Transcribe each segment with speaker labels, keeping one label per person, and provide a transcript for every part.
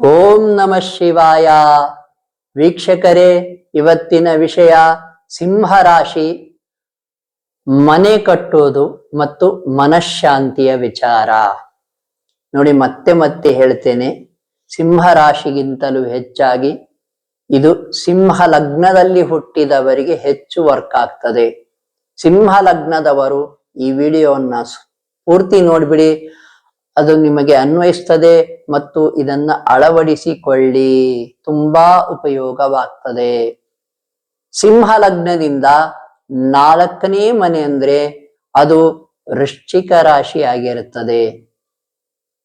Speaker 1: ಓಂ ನಮಃ ಶಿವಾಯ. ವೀಕ್ಷಕರೇ, ಇವತ್ತಿನ ವಿಷಯ ಸಿಂಹರಾಶಿ. ಮನೆ ಕಟ್ಟುವುದು ಮತ್ತು ಮನಃಶಾಂತಿಯ ವಿಚಾರ. ನೋಡಿ, ಮತ್ತೆ ಮತ್ತೆ ಹೇಳ್ತೇನೆ. ಸಿಂಹ ರಾಶಿಗಿಂತಲೂ ಹೆಚ್ಚಾಗಿ ಇದು ಸಿಂಹ ಲಗ್ನದಲ್ಲಿ ಹುಟ್ಟಿದವರಿಗೆ ಹೆಚ್ಚು ವರ್ಕ್ ಆಗ್ತದೆ. ಸಿಂಹ ಲಗ್ನದವರು ಈ ವಿಡಿಯೋವನ್ನ ಪೂರ್ತಿ ನೋಡ್ಬಿಡಿ. ಅದು ನಿಮಗೆ ಅನ್ವಯಿಸ್ತದೆ ಮತ್ತು ಇದನ್ನ ಅಳವಡಿಸಿಕೊಳ್ಳಿ. ತುಂಬಾ ಉಪಯೋಗವಾಗ್ತದೆ. ಸಿಂಹ ಲಗ್ನದಿಂದ ನಾಲ್ಕನೇ ಮನೆ ಅಂದ್ರೆ ಅದು ವೃಶ್ಚಿಕ ರಾಶಿ ಆಗಿರುತ್ತದೆ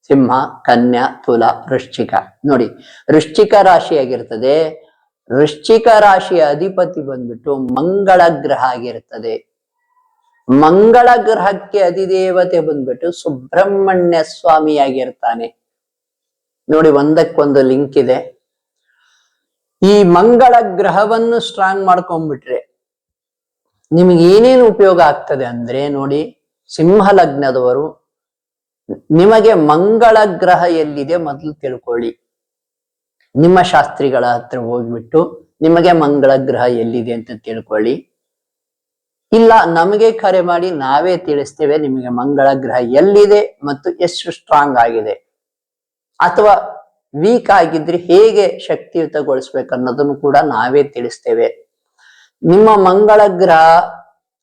Speaker 1: ಸಿಂಹ, ಕನ್ಯಾ, ತುಲ, ವೃಶ್ಚಿಕ. ನೋಡಿ, ವೃಶ್ಚಿಕ ರಾಶಿಯಾಗಿರ್ತದೆ. ವೃಶ್ಚಿಕ ರಾಶಿಯ ಅಧಿಪತಿ ಬಂದ್ಬಿಟ್ಟು ಮಂಗಳ ಗ್ರಹ ಆಗಿರ್ತದೆ. ಮಂಗಳ ಗ್ರಹಕ್ಕೆ ಅಧಿದೇವತೆ ಬಂದ್ಬಿಟ್ಟು ಸುಬ್ರಹ್ಮಣ್ಯ ಸ್ವಾಮಿಯಾಗಿರ್ತಾನೆ. ನೋಡಿ ಒಂದಕ್ಕೊಂದು ಲಿಂಕ್ ಇದೆ. ಈ ಮಂಗಳ ಗ್ರಹವನ್ನು ಸ್ಟ್ರಾಂಗ್ ಮಾಡ್ಕೊಂಡ್ಬಿಟ್ರೆ ನಿಮಗೆ ಏನೇನು ಉಪಯೋಗ ಆಗ್ತದೆ ಅಂದ್ರೆ ನೋಡಿ ಸಿಂಹ ಲಗ್ನದವರು ನಿಮಗೆ ಮಂಗಳ ಗ್ರಹ ಎಲ್ಲಿದೆ ಮೊದಲು ತಿಳ್ಕೊಳ್ಳಿ. ನಿಮ್ಮ ಶಾಸ್ತ್ರಿಗಳ ಹತ್ರ ಹೋಗ್ಬಿಟ್ಟು ನಿಮಗೆ ಮಂಗಳ ಗ್ರಹ ಎಲ್ಲಿದೆ ಅಂತ ತಿಳ್ಕೊಳ್ಳಿ. ಇಲ್ಲ, ನಮಗೆ ಕರೆ ಮಾಡಿ ನಾವೇ ತಿಳಿಸ್ತೇವೆ, ನಿಮಗೆ ಮಂಗಳ ಗ್ರಹ ಎಲ್ಲಿದೆ ಮತ್ತು ಎಷ್ಟು ಸ್ಟ್ರಾಂಗ್ ಆಗಿದೆ. ಅಥವಾ ವೀಕ್ ಆಗಿದ್ರೆ ಹೇಗೆ ಶಕ್ತಿಯುತಗೊಳಿಸ್ಬೇಕು ಅನ್ನೋದನ್ನು ಕೂಡ ನಾವೇ ತಿಳಿಸ್ತೇವೆ. ನಿಮ್ಮ ಮಂಗಳ ಗ್ರಹ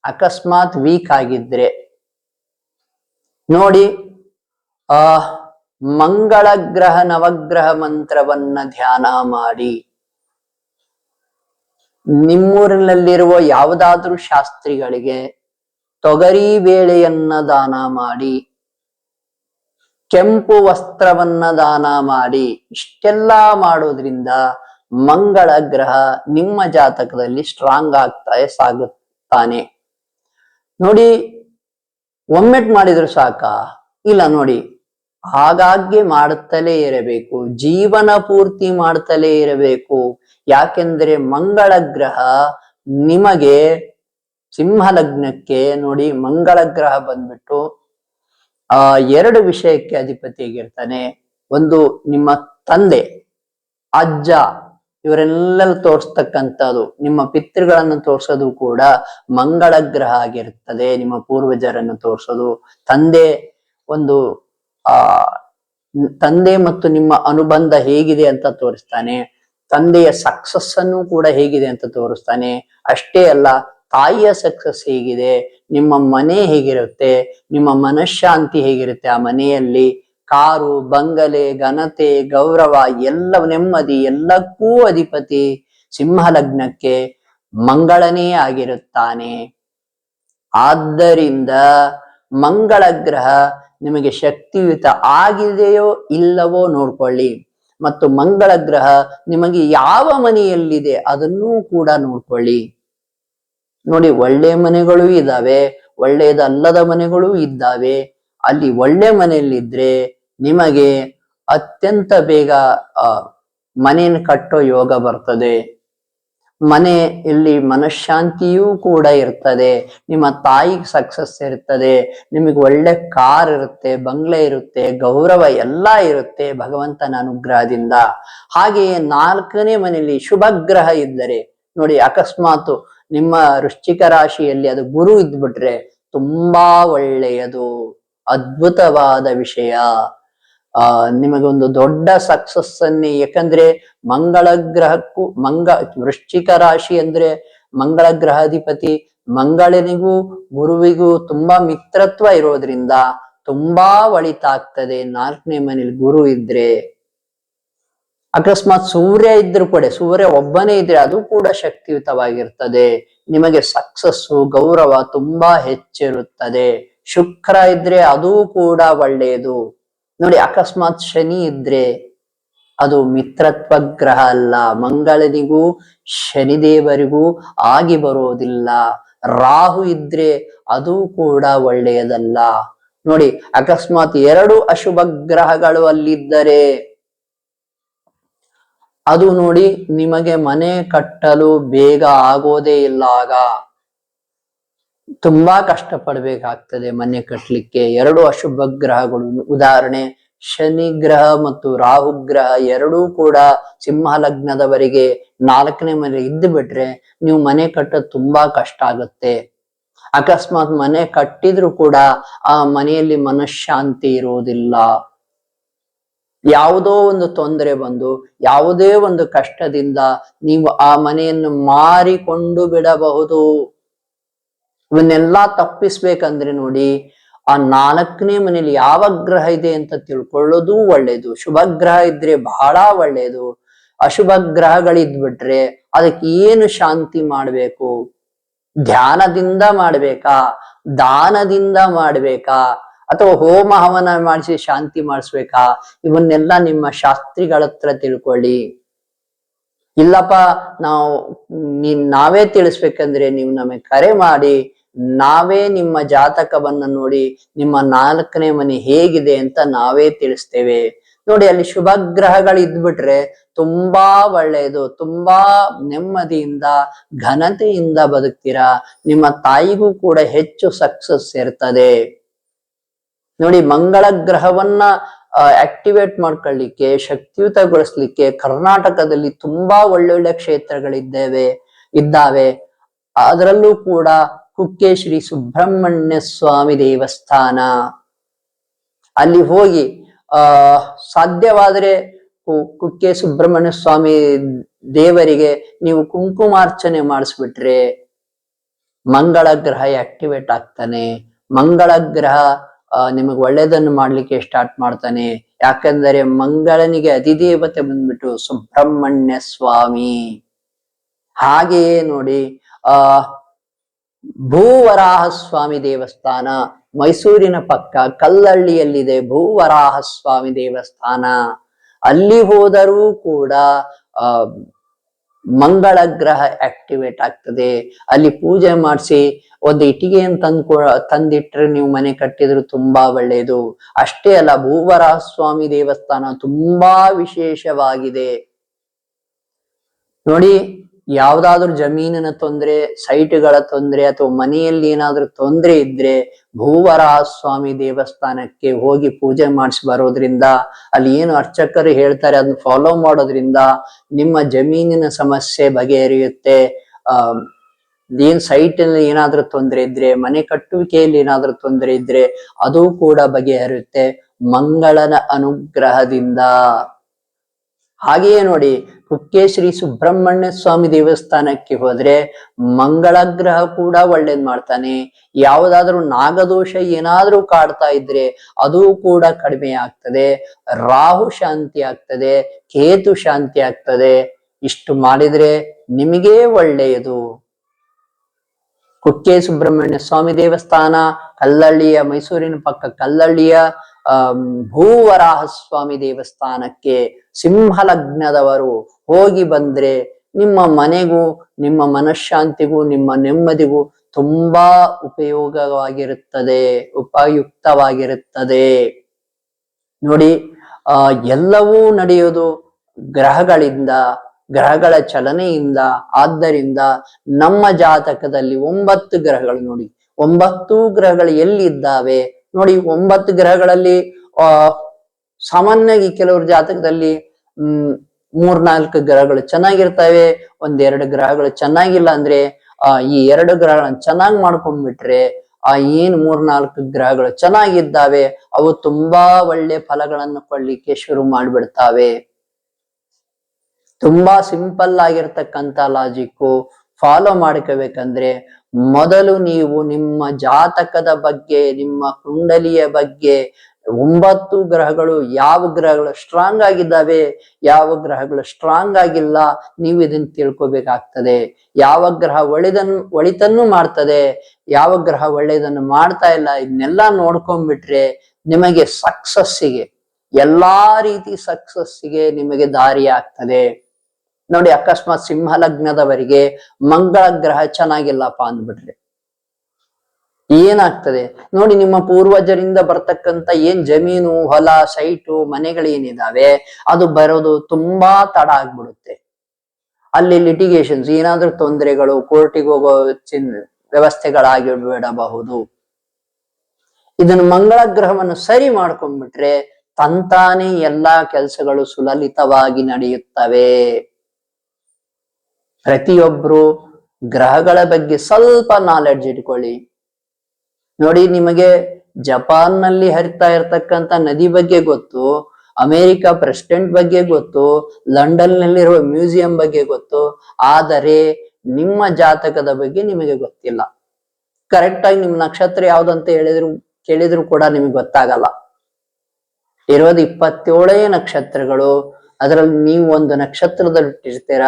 Speaker 1: ಅಕಸ್ಮಾತ್ ವೀಕ್ ಆಗಿದ್ರೆ, ನೋಡಿ, ಆ ಮಂಗಳ ಗ್ರಹ ನವಗ್ರಹ ಮಂತ್ರವನ್ನ ಧ್ಯಾನ ಮಾಡಿ. ನಿಮ್ಮೂರಿನಲ್ಲಿರುವ ಯಾವುದಾದ್ರೂ ಶಾಸ್ತ್ರಿಗಳಿಗೆ ತೊಗರಿ ಬೇಳೆಯನ್ನ ದಾನ ಮಾಡಿ, ಕೆಂಪು ವಸ್ತ್ರವನ್ನ ದಾನ ಮಾಡಿ, ಇಷ್ಟೆಲ್ಲ ಮಾಡೋದ್ರಿಂದ ಮಂಗಳ ಗ್ರಹ ನಿಮ್ಮ ಜಾತಕದಲ್ಲಿ ಸ್ಟ್ರಾಂಗ್ ಆಗ್ತಾ ಸಾಗುತ್ತಾನೆ. ನೋಡಿ, ಒಮ್ಮೆಟ್ ಮಾಡಿದ್ರು ಸಾಕ. ಇಲ್ಲ ನೋಡಿ, ಆಗಾಗ್ಗೆ ಮಾಡುತ್ತಲೇ ಇರಬೇಕು, ಜೀವನ ಪೂರ್ತಿ ಮಾಡುತ್ತಲೇ ಇರಬೇಕು. ಯಾಕೆಂದ್ರೆ ಮಂಗಳ ಗ್ರಹ ನಿಮಗೆ ಸಿಂಹ ಲಗ್ನಕ್ಕೆ ನೋಡಿ ಮಂಗಳ ಗ್ರಹ ಬಂದ್ಬಿಟ್ಟು, ಆ, ಎರಡು ವಿಷಯಕ್ಕೆ ಅಧಿಪತಿಯಾಗಿರ್ತಾನೆ. ಒಂದು ನಿಮ್ಮ ತಂದೆ, ಅಜ್ಜ ಇವರೆಲ್ಲ ತೋರಿಸ್ತಕ್ಕಂಥದ್ದು, ನಿಮ್ಮ ಪಿತೃಗಳನ್ನು ತೋರಿಸೋದು ಕೂಡ ಮಂಗಳ ಗ್ರಹ ಆಗಿರುತ್ತದೆ ನಿಮ್ಮ ಪೂರ್ವಜರನ್ನು ತೋರಿಸೋದು. ತಂದೆ ಒಂದು, ಆ, ತಂದೆ ಮತ್ತು ನಿಮ್ಮ ಅನುಬಂಧ ಹೇಗಿದೆ ಅಂತ ತೋರಿಸ್ತಾನೆ. ತಂದೆಯ ಸಕ್ಸಸ್ ಅನ್ನು ಕೂಡ ಹೇಗಿದೆ ಅಂತ ತೋರಿಸ್ತಾನೆ. ಅಷ್ಟೇ ಅಲ್ಲ, ತಾಯಿಯ ಸಕ್ಸಸ್ ಹೇಗಿದೆ, ನಿಮ್ಮ ಮನೆ ಹೇಗಿರುತ್ತೆ, ನಿಮ್ಮ ಮನಃಶಾಂತಿ ಹೇಗಿರುತ್ತೆ ಆ ಮನೆಯಲ್ಲಿ? ಕಾರು, ಬಂಗಲೆ, ಘನತೆ, ಗೌರವ, ಎಲ್ಲ ನೆಮ್ಮದಿ, ಎಲ್ಲಕ್ಕೂ ಅಧಿಪತಿ. ಸಿಂಹ ಲಗ್ನಕ್ಕೆ ಮಂಗಳನೇ ಆಗಿರುತ್ತಾನೆ. ಆದ್ದರಿಂದ ಮಂಗಳ ಗ್ರಹ ನಿಮಗೆ ಶಕ್ತಿಯುತ ಆಗಿದೆಯೋ ಇಲ್ಲವೋ ನೋಡ್ಕೊಳ್ಳಿ. ಮತ್ತು ಮಂಗಳ ಗ್ರಹ ನಿಮಗೆ ಯಾವ ಮನೆಯಲ್ಲಿದೆ ಅದನ್ನೂ ಕೂಡ ನೋಡ್ಕೊಳ್ಳಿ. ನೋಡಿ, ಒಳ್ಳೆ ಮನೆಗಳು ಇದ್ದಾವೆ, ಒಳ್ಳೆಯದಲ್ಲದ ಮನೆಗಳು ಇದ್ದಾವೆ. ಅಲ್ಲಿ ಒಳ್ಳೆ ಮನೆಯಲ್ಲಿದ್ರೆ ನಿಮಗೆ ಅತ್ಯಂತ ಬೇಗ ಮನೆಯನ್ನು ಕಟ್ಟೋ ಯೋಗ ಬರ್ತದೆ. ಮನೆಯಲ್ಲಿ ಮನಃಶಾಂತಿಯೂ ಕೂಡ ಇರ್ತದೆ. ನಿಮ್ಮ ತಾಯಿಗೆ ಸಕ್ಸಸ್ ಇರ್ತದೆ. ನಿಮಗೆ ಒಳ್ಳೆ ಕಾರ್ ಇರುತ್ತೆ, ಬಂಗ್ಲೆ ಇರುತ್ತೆ, ಗೌರವ ಎಲ್ಲ ಇರುತ್ತೆ ಭಗವಂತನ ಅನುಗ್ರಹದಿಂದ. ಹಾಗೆಯೇ ನಾಲ್ಕನೇ ಮನೆಯಲ್ಲಿ ಶುಭ ಗ್ರಹ ಇದ್ದರೆ, ನೋಡಿ ಅಕಸ್ಮಾತ್ ನಿಮ್ಮ ವೃಶ್ಚಿಕ ರಾಶಿಯಲ್ಲಿ ಅದು ಗುರು ಇದ್ಬಿಟ್ರೆ ತುಂಬಾ ಒಳ್ಳೆಯದು. ಅದ್ಭುತವಾದ ವಿಷಯ. ಆ, ನಿಮಗೊಂದು ದೊಡ್ಡ ಸಕ್ಸಸ್ ಅನ್ನೇ, ಯಾಕಂದ್ರೆ ಮಂಗಳ ಗ್ರಹಕ್ಕೂ, ಮಂಗ, ವೃಶ್ಚಿಕ ರಾಶಿ ಅಂದ್ರೆ ಮಂಗಳ ಗ್ರಹಾಧಿಪತಿ ಮಂಗಳನಿಗೂ ಗುರುವಿಗೂ ತುಂಬಾ ಮಿತ್ರತ್ವ ಇರೋದ್ರಿಂದ ತುಂಬಾ ಒಳಿತಾಗ್ತದೆ. ನಾಲ್ಕನೇ ಮನೇಲಿ ಗುರು ಇದ್ರೆ. ಅಕಸ್ಮಾತ್ ಸೂರ್ಯ ಇದ್ರೂ ಕೂಡ, ಸೂರ್ಯ ಒಬ್ಬನೇ ಇದ್ರೆ ಅದು ಕೂಡ ಶಕ್ತಿಯುತವಾಗಿರ್ತದೆ. ನಿಮಗೆ ಸಕ್ಸಸ್ಸು ಗೌರವ ತುಂಬಾ ಹೆಚ್ಚಿರುತ್ತದೆ. ಶುಕ್ರ ಇದ್ರೆ ಅದೂ ಕೂಡ ಒಳ್ಳೆಯದು. ನೋಡಿ, ಅಕಸ್ಮಾತ್ ಶನಿ ಇದ್ರೆ ಅದು ಮಿತ್ರತ್ವ ಗ್ರಹ ಅಲ್ಲ. ಮಂಗಳನಿಗೂ ಶನಿದೇವರಿಗೂ ಆಗಿ ಬರೋದಿಲ್ಲ. ರಾಹು ಇದ್ರೆ ಅದು ಕೂಡ ಒಳ್ಳೆಯದಲ್ಲ. ನೋಡಿ, ಅಕಸ್ಮಾತ್ ಎರಡು ಅಶುಭ ಗ್ರಹಗಳು ಅಲ್ಲಿದ್ದರೆ ಅದು ನೋಡಿ ನಿಮಗೆ ಮನೆ ಕಟ್ಟಲು ಬೇಗ ಆಗೋದೇ ಇಲ್ಲ ಆಗ. ತುಂಬಾ ಕಷ್ಟ ಪಡ್ಬೇಕಾಗ್ತದೆ ಮನೆ ಕಟ್ಟಲಿಕ್ಕೆ ಎರಡು ಅಶುಭ ಗ್ರಹಗಳು. ಉದಾಹರಣೆ, ಶನಿ ಗ್ರಹ ಮತ್ತು ರಾಹು ಗ್ರಹ ಎರಡೂ ಕೂಡ ಸಿಂಹ ಲಗ್ನದವರಿಗೆ ನಾಲ್ಕನೇ ಮನೆ ಇದ್ದು ಬಿಟ್ರೆ ನೀವು ಮನೆ ಕಟ್ಟೋದು ತುಂಬಾ ಕಷ್ಟ ಆಗುತ್ತೆ. ಅಕಸ್ಮಾತ್ ಮನೆ ಕಟ್ಟಿದ್ರು ಕೂಡ ಆ ಮನೆಯಲ್ಲಿ ಮನಃಶಾಂತಿ ಇರುವುದಿಲ್ಲ ಯಾವುದೋ ಒಂದು ತೊಂದರೆ ಬಂದು, ಯಾವುದೇ ಒಂದು ಕಷ್ಟದಿಂದ ನೀವು ಆ ಮನೆಯನ್ನು ಮಾರಿಕೊಂಡು ಬಿಡಬಹುದು. ಇವನ್ನೆಲ್ಲಾ ತಪ್ಪಿಸ್ಬೇಕಂದ್ರೆ ನೋಡಿ, ಆ ನಾಲ್ಕನೇ ಮನೇಲಿ ಯಾವ ಗ್ರಹ ಇದೆ ಅಂತ ತಿಳ್ಕೊಳ್ಳೋದು ಒಳ್ಳೇದು. ಶುಭ ಗ್ರಹ ಇದ್ರೆ ಬಹಳ ಒಳ್ಳೇದು. ಅಶುಭ ಗ್ರಹಗಳಿದ್ಬಿಟ್ರೆ ಅದಕ್ಕೆ ಏನು ಶಾಂತಿ ಮಾಡ್ಬೇಕು? ಧ್ಯಾನದಿಂದ ಮಾಡ್ಬೇಕಾ? ದಾನದಿಂದ ಮಾಡ್ಬೇಕಾ? ಅಥವಾ ಹೋಮ ಹವನ ಮಾಡಿಸಿ ಶಾಂತಿ ಮಾಡಿಸ್ಬೇಕಾ? ಇವನ್ನೆಲ್ಲ ನಿಮ್ಮ ಶಾಸ್ತ್ರಿಗಳ ಹತ್ರ ತಿಳ್ಕೊಳ್ಳಿ. ಇಲ್ಲಪ್ಪ, ನಾವು ನಾವೇ ತಿಳಿಸ್ಬೇಕಂದ್ರೆ ನೀವು ನಮಗೆ ಕರೆ ಮಾಡಿ, ನಾವೇ ನಿಮ್ಮ ಜಾತಕವನ್ನ ನೋಡಿ, ನಿಮ್ಮ ನಾಲ್ಕನೇ ಮನೆ ಹೇಗಿದೆ ಅಂತ ನಾವೇ ತಿಳಿಸ್ತೇವೆ. ನೋಡಿ, ಅಲ್ಲಿ ಶುಭ ಗ್ರಹಗಳು ಇದ್ಬಿಟ್ರೆ ತುಂಬಾ ಒಳ್ಳೆಯದು, ತುಂಬಾ ನೆಮ್ಮದಿಯಿಂದ, ಘನತೆಯಿಂದ ಬದುಕ್ತೀರಾ? ನಿಮ್ಮ ತಾಯಿಗೂ ಕೂಡ ಹೆಚ್ಚು ಸಕ್ಸಸ್ ಇರ್ತದೆ. ನೋಡಿ, ಮಂಗಳ ಗ್ರಹವನ್ನ ಆಕ್ಟಿವೇಟ್ ಮಾಡ್ಕೊಳ್ಳಿಕ್ಕೆ, ಶಕ್ತಿಯುತಗೊಳಿಸ್ಲಿಕ್ಕೆ ಕರ್ನಾಟಕದಲ್ಲಿ ತುಂಬಾ ಒಳ್ಳೊಳ್ಳೆ ಕ್ಷೇತ್ರಗಳಿದ್ದೇವೆ, ಇದ್ದಾವೆ. ಅದರಲ್ಲೂ ಕೂಡ ಕುಕ್ಕೆ ಶ್ರೀ ಸುಬ್ರಹ್ಮಣ್ಯ ಸ್ವಾಮಿ ದೇವಸ್ಥಾನ. ಅಲ್ಲಿ ಹೋಗಿ, ಆ, ಸಾಧ್ಯವಾದರೆ ಕುಕ್ಕೆ ಸುಬ್ರಹ್ಮಣ್ಯ ಸ್ವಾಮಿ ದೇವರಿಗೆ ನೀವು ಕುಂಕುಮಾರ್ಚನೆ ಮಾಡಿಸ್ಬಿಟ್ರೆ ಮಂಗಳ ಗ್ರಹ ಆಕ್ಟಿವೇಟ್ ಆಗ್ತಾನೆ. ಮಂಗಳ ಗ್ರಹ ನಿಮಗೆ ಒಳ್ಳೇದನ್ನು ಮಾಡ್ಲಿಕ್ಕೆ ಸ್ಟಾರ್ಟ್ ಮಾಡ್ತಾನೆ. ಯಾಕಂದರೆ ಮಂಗಳನಿಗೆ ಅಧಿದೇವತೆ ಬಂದ್ಬಿಟ್ಟು ಸುಬ್ರಹ್ಮಣ್ಯ ಸ್ವಾಮಿ. ಹಾಗೆಯೇ ನೋಡಿ, ಆ ಭೂವರಾಹ ಸ್ವಾಮಿ ದೇವಸ್ಥಾನ, ಮೈಸೂರಿನ ಪಕ್ಕ ಕಲ್ಲಳ್ಳಿಯಲ್ಲಿದೆ ಭೂವರಾಹ ಸ್ವಾಮಿ ದೇವಸ್ಥಾನ. ಅಲ್ಲಿ ಹೋದರೂ ಕೂಡ ಮಂಗಳ ಗ್ರಹ ಆಕ್ಟಿವೇಟ್ ಆಗ್ತದೆ. ಅಲ್ಲಿ ಪೂಜೆ ಮಾಡಿಸಿ ಒಂದು ಇಟ್ಟಿಗೆಯನ್ನು ತಂದು ತಂದಿಟ್ರೆ ನೀವು ಮನೆ ಕಟ್ಟಿದ್ರು ತುಂಬಾ ಒಳ್ಳೆಯದು ಅಷ್ಟೇ ಅಲ್ಲ ಭೂವರ ಸ್ವಾಮಿ ದೇವಸ್ಥಾನ ತುಂಬಾ ವಿಶೇಷವಾಗಿದೆ. ನೋಡಿ ಯಾವ್ದಾದ್ರು ಜಮೀನಿನ ತೊಂದ್ರೆ, ಸೈಟ್ಗಳ ತೊಂದ್ರೆ ಅಥವಾ ಮನೆಯಲ್ಲಿ ಏನಾದ್ರೂ ತೊಂದ್ರೆ ಇದ್ರೆ ಭೂವರಾಹ ಸ್ವಾಮಿ ದೇವಸ್ಥಾನಕ್ಕೆ ಹೋಗಿ ಪೂಜೆ ಮಾಡಿಸಿ ಬರೋದ್ರಿಂದ, ಅಲ್ಲಿ ಏನು ಅರ್ಚಕರು ಹೇಳ್ತಾರೆ ಅದನ್ನ ಫಾಲೋ ಮಾಡೋದ್ರಿಂದ ನಿಮ್ಮ ಜಮೀನಿನ ಸಮಸ್ಯೆ ಬಗೆಹರಿಯುತ್ತೆ. ಆ ಏನ್ ಸೈಟ್ ಅಲ್ಲಿ ಏನಾದ್ರೂ ತೊಂದರೆ ಇದ್ರೆ, ಮನೆ ಕಟ್ಟುವಿಕೆಯಲ್ಲಿ ಏನಾದ್ರೂ ತೊಂದರೆ ಇದ್ರೆ, ಅದು ಕೂಡ ಬಗೆಹರಿಯುತ್ತೆ. ಮಂಗಳನ ಅನುಗ್ರಹದಿಂದ. ಹಾಗೆಯೇ ನೋಡಿ ಕುಕ್ಕೆ ಶ್ರೀ ಸುಬ್ರಹ್ಮಣ್ಯ ಸ್ವಾಮಿ ದೇವಸ್ಥಾನಕ್ಕೆ ಹೋದ್ರೆ ಮಂಗಳ ಗ್ರಹ ಕೂಡ ಒಳ್ಳೇದ್ ಮಾಡ್ತಾನೆ. ಯಾವುದಾದ್ರೂ ನಾಗದೋಷ ಏನಾದ್ರೂ ಕಾಡ್ತಾ ಇದ್ರೆ ಅದು ಕೂಡ ಕಡಿಮೆ ಆಗ್ತದೆ. ರಾಹು ಶಾಂತಿ ಆಗ್ತದೆ, ಕೇತು ಶಾಂತಿ ಆಗ್ತದೆ. ಇಷ್ಟು ಮಾಡಿದ್ರೆ ನಿಮಗೆ ಒಳ್ಳೆಯದು. ಕುಕ್ಕೆ ಸುಬ್ರಹ್ಮಣ್ಯ ಸ್ವಾಮಿ ದೇವಸ್ಥಾನ ಕಲ್ಲಳ್ಳಿಯ ಮೈಸೂರಿನ ಪಕ್ಕ ಕಲ್ಲಳ್ಳಿಯ ಭೂವರಾಹ ಸ್ವಾಮಿ ದೇವಸ್ಥಾನಕ್ಕೆ ಸಿಂಹಲಗ್ನದವರು ಹೋಗಿ ಬಂದ್ರೆ ನಿಮ್ಮ ಮನೆಗೂ, ನಿಮ್ಮ ಮನಃಶಾಂತಿಗೂ, ನಿಮ್ಮ ನೆಮ್ಮದಿಗೂ ತುಂಬಾ ಉಪಯೋಗವಾಗಿರುತ್ತದೆ, ಉಪಯುಕ್ತವಾಗಿರುತ್ತದೆ. ನೋಡಿ, ಆ, ಎಲ್ಲವೂ ನಡೆಯೋದು ಗ್ರಹಗಳಿಂದ, ಗ್ರಹಗಳ ಚಲನೆಯಿಂದ. ಆದ್ದರಿಂದ ನಮ್ಮ ಜಾತಕದಲ್ಲಿ ಒಂಬತ್ತು ಗ್ರಹಗಳು ನೋಡಿ, ಒಂಬತ್ತು ಗ್ರಹಗಳು ಎಲ್ಲಿದ್ದಾವೆ? ನೋಡಿ, ಒಂಬತ್ತು ಗ್ರಹಗಳಲ್ಲಿ, ಆ, ಸಾಮಾನ್ಯವಾಗಿ ಕೆಲವ್ರ ಜಾತಕದಲ್ಲಿ, ಹ್ಮ್, ಮೂರ್ನಾಲ್ಕು ಗ್ರಹಗಳು ಚೆನ್ನಾಗಿರ್ತವೆ, ಒಂದೆರಡು ಗ್ರಹಗಳು ಚೆನ್ನಾಗಿಲ್ಲ ಅಂದ್ರೆ, ಆ, ಈ ಎರಡು ಗ್ರಹಗಳನ್ನ ಚೆನ್ನಾಗಿ ಮಾಡ್ಕೊಂಡ್ಬಿಟ್ರೆ ಆ, ಏನ್ ಮೂರ್ನಾಲ್ಕು ಗ್ರಹಗಳು ಚೆನ್ನಾಗಿದ್ದಾವೆ, ಅವು ತುಂಬಾ ಒಳ್ಳೆ ಫಲಗಳನ್ನು ಕೊಡ್ಲಿಕ್ಕೆ ಶುರು ಮಾಡ್ಬಿಡ್ತಾವೆ. ತುಂಬಾ ಸಿಂಪಲ್ ಆಗಿರ್ತಕ್ಕಂಥ ಲಾಜಿಕ್ಕು ಫಾಲೋ ಮಾಡ್ಕೋಬೇಕಂದ್ರೆ ಮೊದಲು ನೀವು ನಿಮ್ಮ ಜಾತಕದ ಬಗ್ಗೆ, ನಿಮ್ಮ ಕುಂಡಲಿಯ ಬಗ್ಗೆ, ಒಂಬತ್ತು ಗ್ರಹಗಳು ಯಾವ ಗ್ರಹಗಳು ಸ್ಟ್ರಾಂಗ್ ಆಗಿದ್ದಾವೆ, ಯಾವ ಗ್ರಹಗಳು ಸ್ಟ್ರಾಂಗ್ ಆಗಿಲ್ಲ, ನೀವು ಇದನ್ನ ತಿಳ್ಕೊಬೇಕಾಗ್ತದೆ. ಯಾವ ಗ್ರಹ ಒಳಿದನ್, ಒಳಿತನ್ನು ಮಾಡ್ತದೆ, ಯಾವ ಗ್ರಹ ಒಳ್ಳೆಯದನ್ನು ಮಾಡ್ತಾ ಇಲ್ಲ, ಇದನ್ನೆಲ್ಲ ನೋಡ್ಕೊಂಡ್ಬಿಟ್ರೆ ನಿಮಗೆ ಸಕ್ಸಸ್ಸಿಗೆ ಎಲ್ಲಾ ರೀತಿ ಸಕ್ಸಸ್ಸಿಗೆ ನಿಮಗೆ ದಾರಿ ಆಗ್ತದೆ ನೋಡಿ, ಅಕಸ್ಮಾತ್ ಸಿಂಹ ಲಗ್ನದವರಿಗೆ ಮಂಗಳ ಗ್ರಹ ಚೆನ್ನಾಗಿಲ್ಲಪ್ಪ ಅಂದ್ಬಿಟ್ರೆ ಏನಾಗ್ತದೆ? ನೋಡಿ, ನಿಮ್ಮ ಪೂರ್ವಜರಿಂದ ಬರ್ತಕ್ಕಂಥ ಏನ್ ಜಮೀನು, ಹೊಲ, ಸೈಟು ಮನೆಗಳೇನಿದಾವೆ ಅದು ಬರೋದು ತುಂಬಾ ತಡ ಆಗ್ಬಿಡುತ್ತೆ. ಅಲ್ಲಿ ಲಿಟಿಗೇಷನ್ಸ್ ಏನಾದ್ರೂ ತೊಂದರೆಗಳು ಕೋರ್ಟಿಗೆ ಹೋಗೋ ಚಿನ್ ವ್ಯವಸ್ಥೆಗಳಾಗಿ ಬಿಡಬಹುದು ಇದನ್ನು ಮಂಗಳ ಗ್ರಹವನ್ನು ಸರಿ ಮಾಡ್ಕೊಂಡ್ಬಿಟ್ರೆ ತಂತಾನೇ ಎಲ್ಲಾ ಕೆಲಸಗಳು ಸುಲಲಿತವಾಗಿ ನಡೆಯುತ್ತವೆ. ಪ್ರತಿಯೊಬ್ರು ಗ್ರಹಗಳ ಬಗ್ಗೆ ಸ್ವಲ್ಪ ನಾಲೆಡ್ಜ್ ಇಟ್ಕೊಳ್ಳಿ. ನೋಡಿ, ನಿಮಗೆ ಜಪಾನ್ನಲ್ಲಿ ಹರಿತಾ ಇರತಕ್ಕಂತ ನದಿ ಬಗ್ಗೆ ಗೊತ್ತು, ಅಮೆರಿಕ ಪ್ರೆಸಿಡೆಂಟ್ ಬಗ್ಗೆ ಗೊತ್ತು ಲಂಡನ್ ನಲ್ಲಿರುವ ಮ್ಯೂಸಿಯಂ ಬಗ್ಗೆ ಗೊತ್ತು, ಆದರೆ ನಿಮ್ಮ ಜಾತಕದ ಬಗ್ಗೆ ನಿಮಗೆ ಗೊತ್ತಿಲ್ಲ. ಕರೆಕ್ಟ್ ಆಗಿ ನಿಮ್ ನಕ್ಷತ್ರ ಯಾವ್ದಂತ ಹೇಳಿದ್ರು, ಕೇಳಿದ್ರು ಕೂಡ ನಿಮಗೆ ಗೊತ್ತಾಗಲ್ಲ. ಇರೋದು ಇಪ್ಪತ್ತೇಳೇ ನಕ್ಷತ್ರಗಳು ಅದರಲ್ಲಿ ನೀವು ಒಂದು ನಕ್ಷತ್ರದಲ್ಲಿ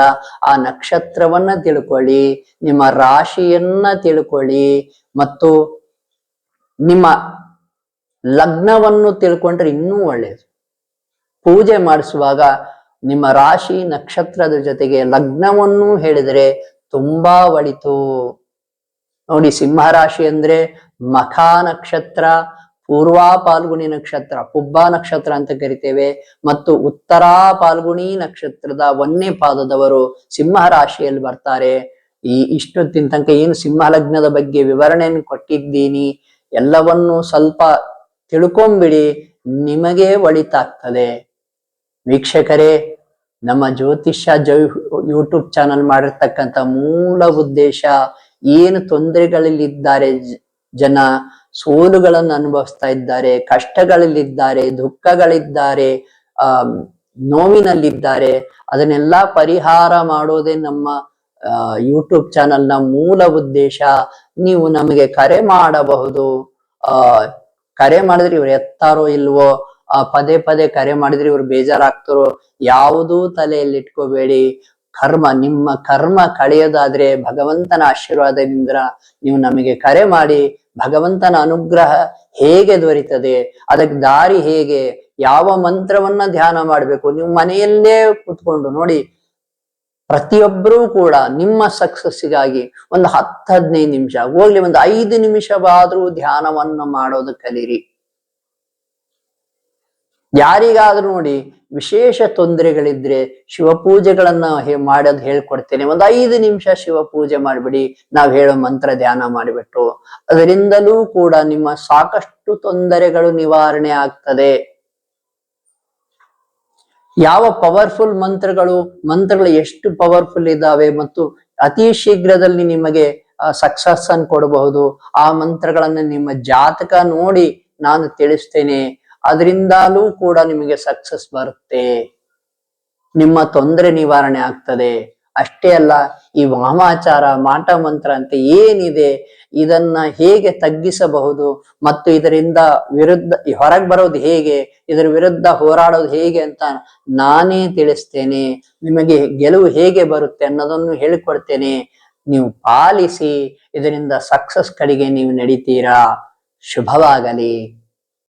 Speaker 1: ಆ ನಕ್ಷತ್ರವನ್ನ ತಿಳ್ಕೊಳ್ಳಿ, ನಿಮ್ಮ ರಾಶಿಯನ್ನ ತಿಳ್ಕೊಳ್ಳಿ ಮತ್ತು ನಿಮ್ಮ ಲಗ್ನವನ್ನು ತಿಳ್ಕೊಂಡ್ರೆ ಇನ್ನೂ ಒಳ್ಳೆಯದು ಪೂಜೆ ಮಾಡಿಸುವಾಗ ನಿಮ್ಮ ರಾಶಿ ನಕ್ಷತ್ರದ ಜೊತೆಗೆ ಲಗ್ನವನ್ನು ಹೇಳಿದರೆ ತುಂಬಾ ಒಳಿತು. ನೋಡಿ, ಸಿಂಹ ರಾಶಿ ಅಂದ್ರೆ ಮಖಾ ನಕ್ಷತ್ರ ಪೂರ್ವಾ ಪಾಲ್ಗುಣಿ ನಕ್ಷತ್ರ, ಪುಬ್ಬ ನಕ್ಷತ್ರ ಅಂತ ಕರಿತೇವೆ. ಮತ್ತು ಉತ್ತರಾ ಪಾಲ್ಗುಣಿ ನಕ್ಷತ್ರದ ಒಂದನೇ ಪಾದದವರು ಸಿಂಹ ರಾಶಿಯಲ್ಲಿ ಬರ್ತಾರೆ. ಈ ಇಷ್ಟೊತ್ತಿನ ತನಕ ಏನು ಸಿಂಹ ಲಗ್ನದ ಬಗ್ಗೆ ವಿವರಣೆಯನ್ನು ಕೊಟ್ಟಿದ್ದೀನಿ. ಎಲ್ಲವನ್ನು ಸ್ವಲ್ಪ ತಿಳ್ಕೊಂಬಿಡಿ, ನಿಮಗೆ ಒಳಿತಾಗ್ತದೆ. ವೀಕ್ಷಕರೇ, ನಮ್ಮ ಜ್ಯೋತಿಷ್ಯ ಜೈ ಯೂಟ್ಯೂಬ್ ಚಾನಲ್ ಮಾಡಿರ್ತಕ್ಕಂಥ ಮೂಲ ಉದ್ದೇಶ, ಏನು ತೊಂದರೆಗಳಲ್ಲಿದ್ದಾರೆ ಜನ ಸೋಲುಗಳನ್ನು ಅನುಭವಿಸ್ತಾ ಇದ್ದಾರೆ, ಕಷ್ಟಗಳಲ್ಲಿದ್ದಾರೆ, ದುಃಖಗಳಿದ್ದಾರೆ ಆ ನೋವಿನಲ್ಲಿದ್ದಾರೆ. ಅದನ್ನೆಲ್ಲ ಪರಿಹಾರ ಮಾಡೋದೇ ನಮ್ಮ ಯೂಟ್ಯೂಬ್ ಚಾನೆಲ್ನ ಮೂಲ ಉದ್ದೇಶ. ನೀವು ನಮಗೆ ಕರೆ ಮಾಡಬಹುದು. ಆ, ಕರೆ ಮಾಡಿದ್ರೆ ಇವ್ರು ಎತ್ತಾರೋ ಇಲ್ವೋ, ಆ, ಪದೇ ಪದೇ ಕರೆ ಮಾಡಿದ್ರೆ ಇವ್ರು ಬೇಜಾರಾಗ್ತಾರೋ, ಯಾವುದೂ ತಲೆಯಲ್ಲಿ ಇಟ್ಕೋಬೇಡಿ. ಕರ್ಮ, ನಿಮ್ಮ ಕರ್ಮ ಕಳೆಯೋದಾದ್ರೆ ಭಗವಂತನ ಆಶೀರ್ವಾದದಿಂದ ನೀವು ನಮಗೆ ಕರೆ ಮಾಡಿ, ಭಗವಂತನ ಅನುಗ್ರಹ ಹೇಗೆ ದೊರೀತದೆ, ಅದಕ್ಕೆ ದಾರಿ ಹೇಗೆ, ಯಾವ ಮಂತ್ರವನ್ನ ಧ್ಯಾನ ಮಾಡಬೇಕು, ನೀವು ಮನೆಯಲ್ಲೇ ಕೂತ್ಕೊಂಡು ನೋಡಿ, ಪ್ರತಿಯೊಬ್ಬರೂ ಕೂಡ ನಿಮ್ಮ ಸಕ್ಸಸ್ಸಿಗಾಗಿ ಒಂದು ಹತ್ತು ಹದಿನೈದು ನಿಮಿಷ, ಹೋಗ್ಲಿ ಒಂದು ಐದು ನಿಮಿಷವಾದ್ರೂ ಧ್ಯಾನವನ್ನು ಮಾಡೋದು ಕಲೀರಿ. ಯಾರಿಗಾದ್ರೂ ನೋಡಿ ವಿಶೇಷ ತೊಂದರೆಗಳಿದ್ರೆ ಶಿವಪೂಜೆಗಳನ್ನ ಮಾಡೋದ್ ಹೇಳ್ಕೊಡ್ತೇನೆ. ಒಂದು ಐದು ನಿಮಿಷ ಶಿವಪೂಜೆ ಮಾಡ್ಬಿಡಿ, ನಾವು ಹೇಳೋ ಮಂತ್ರ ಧ್ಯಾನ ಮಾಡಿಬಿಟ್ಟು. ಅದರಿಂದಲೂ ಕೂಡ ನಿಮ್ಮ ಸಾಕಷ್ಟು ತೊಂದರೆಗಳು ನಿವಾರಣೆ ಆಗ್ತದೆ. ಯಾವ ಪವರ್ಫುಲ್ ಮಂತ್ರಗಳು ಮಂತ್ರಗಳು ಎಷ್ಟು ಪವರ್ಫುಲ್ ಇದ್ದಾವೆ ಮತ್ತು ಅತಿ ಶೀಘ್ರದಲ್ಲಿ ನಿಮಗೆ ಸಕ್ಸಸ್ ಅನ್ನು ಕೊಡಬಹುದು, ಆ ಮಂತ್ರಗಳನ್ನ ನಿಮ್ಮ ಜಾತಕ ನೋಡಿ ನಾನು ತಿಳಿಸ್ತೇನೆ. ಅದರಿಂದಲೂ ಕೂಡ ನಿಮಗೆ ಸಕ್ಸಸ್ ಬರುತ್ತೆ. ನಿಮ್ಮ ತೊಂದರೆ ನಿವಾರಣೆ ಆಗ್ತದೆ. ಅಷ್ಟೇ ಅಲ್ಲ, ಈ ವಾಮಾಚಾರ, ಮಾಟ ಮಂತ್ರ ಅಂತ ಏನಿದೆ, ಇದನ್ನ ಹೇಗೆ ತಗ್ಗಿಸಬಹುದು ಮತ್ತು ಇದರಿಂದ ವಿರುದ್ಧ ಹೊರಗೆ ಬರೋದು ಹೇಗೆ, ಇದರ ವಿರುದ್ಧ ಹೋರಾಡೋದು ಹೇಗೆ ಅಂತ ನಾನೇ ತಿಳಿಸ್ತೇನೆ. ನಿಮಗೆ ಗೆಲುವು ಹೇಗೆ ಬರುತ್ತೆ ಅನ್ನೋದನ್ನು ಹೇಳಿಕೊಡ್ತೇನೆ. ನೀವು ಪಾಲಿಸಿ, ಇದರಿಂದ ಸಕ್ಸಸ್ ಕಡೆಗೆ ನೀವು ನಡೀತೀರಾ. ಶುಭವಾಗಲಿ.